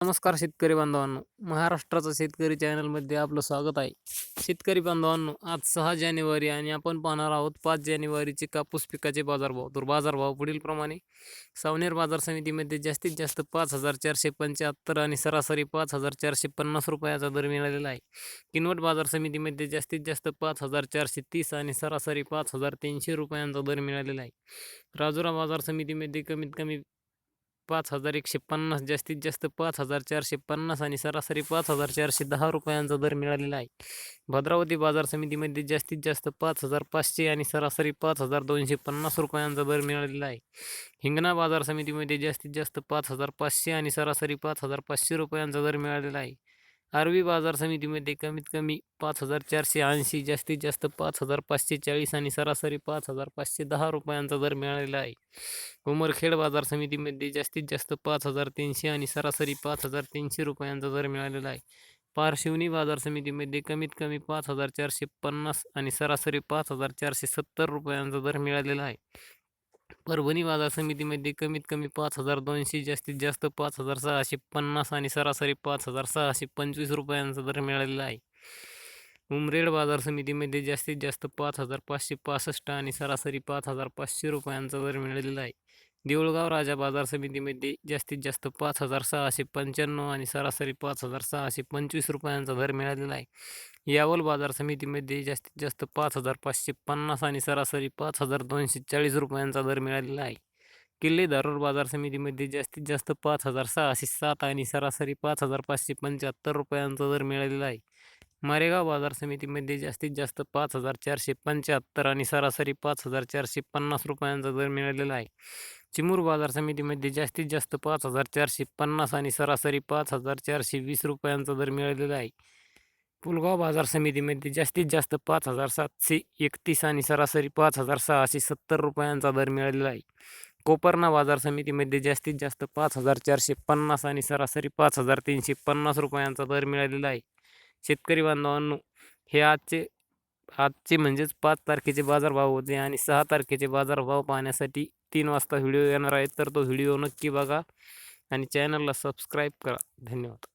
नमस्कार शेतकरी बांधवांनो. महाराष्ट्राचा शेतकरी चॅनलमध्ये आपलं स्वागत आहे. शेतकरी बांधवांनो आज सहा जानेवारी आणि आपण पाहणार आहोत पाच जानेवारीचे कापूस पिकाचे बाजारभाव. तर बाजारभाव पुढीलप्रमाणे सावनेर बाजार समितीमध्ये जास्तीत जास्त पाच हजार चारशे पंच्याहत्तर आणि सरासरी पाच हजार चारशे पन्नास रुपयाचा दर मिळालेला आहे. किनवट बाजार समितीमध्ये जास्तीत जास्त पाच हजार चारशे तीस आणि सरासरी पाच हजार तीनशे रुपयांचा दर मिळालेला आहे. राजुरा बाजार समितीमध्ये कमीत कमी पाच हजार एकशे पन्नास जास्तीत जास्त पाच हजार चारशे पन्नास आणि सरासरी पाच हजार चारशे दहा रुपयांचा दर मिळालेला आहे. भद्रावती बाजार समितीमध्ये जास्तीत जास्त पाच हजार पाचशे आणि सरासरी पाच हजार दोनशे पन्नास रुपयांचा दर मिळालेला आहे. हिंगणा बाजार समितीमध्ये जास्तीत जास्त पाच हजार पाचशे आणि सरासरी पाच हजार पाचशे रुपयांचा दर मिळालेला आहे. आरवी बाजार समितीमध्ये कमीत कमी पाच हजार चारशे ऐंशी जास्तीत जास्त पाच हजार पाचशे चाळीस आणि सरासरी पाच हजार पाचशे दहा रुपयांचा दर मिळालेला आहे. उमरखेड बाजार समितीमध्ये जास्तीत जास्त पाच हजार तीनशे आणि सरासरी पाच हजार तीनशे रुपयांचा दर मिळालेला आहे. पारशिवनी बाजार समितीमध्ये कमीत कमी पाच हजार चारशे पन्नास आणि सरासरी पाच हजार चारशे सत्तर रुपयांचा दर मिळालेला आहे. परभणी बाजार समितीमध्ये कमीत कमी पाच हजार दोनशे जास्तीत जास्त पाच हजार सहाशे पन्नास आणि सरासरी पाच हजार सहाशे पंचवीस रुपयांचा दर मिळालेला आहे. उमरेड बाजार समितीमध्ये जास्तीत जास्त पाच हजार पाचशे पासष्ट आणि सरासरी पाच हजार पाचशे रुपयांचा दर मिळालेला आहे. देऊळगाव राजा बाजार समितीमध्ये जास्तीत जास्त पाच हजार सहाशे पंच्याण्णव आणि सरासरी पाच हजार सहाशे पंचवीस रुपयांचा दर मिळालेला आहे. यावल बाजार समितीमध्ये जास्तीत जास्त पाच हजार पाचशे पन्नास आणि सरासरी पाच हजार दोनशे चाळीस रुपयांचा दर मिळालेला आहे. किल्ले धारूर बाजार समितीमध्ये जास्तीत जास्त पाच हजार सहाशे सात आणि सरासरी पाच हजार पाचशे पंच्याहत्तर रुपयांचा दर मिळालेला आहे. मारेगाव बाजार समितीमध्ये जास्तीत जास्त पाच हजार चारशे पंच्याहत्तर आणि सरासरी पाच हजार चारशे पन्नास रुपयांचा दर मिळालेला आहे. चिमूर बाजार समितीमध्ये जास्तीत जास्त पाच हजार चारशे पन्नास आणि सरासरी पाच हजार चारशे वीस रुपयांचा दर मिळालेला आहे. पुलगाव बाजार समितीमध्ये जास्तीत जास्त पाच हजार सातशे एकतीस आणि सरासरी पाच हजार सहाशे सत्तर रुपयांचा दर मिळालेला आहे. कोपर्णा बाजार समितीमध्ये जास्तीत जास्त पाच हजार चारशे पन्नास आणि सरासरी पाच हजार तीनशे पन्नास रुपयांचा दर मिळालेला आहे. शेतकरी बांधवांनो हे आजचे आजचे म्हणजेच पाच तारखेचे बाजारभाव होते आणि सहा तारखेचे बाजारभाव पाहण्यासाठी तीन वाजता व्हिडिओ येणार आहे तर तो व्हिडिओ नक्की बघा आणि चॅनलला सबस्क्राईब करा. धन्यवाद.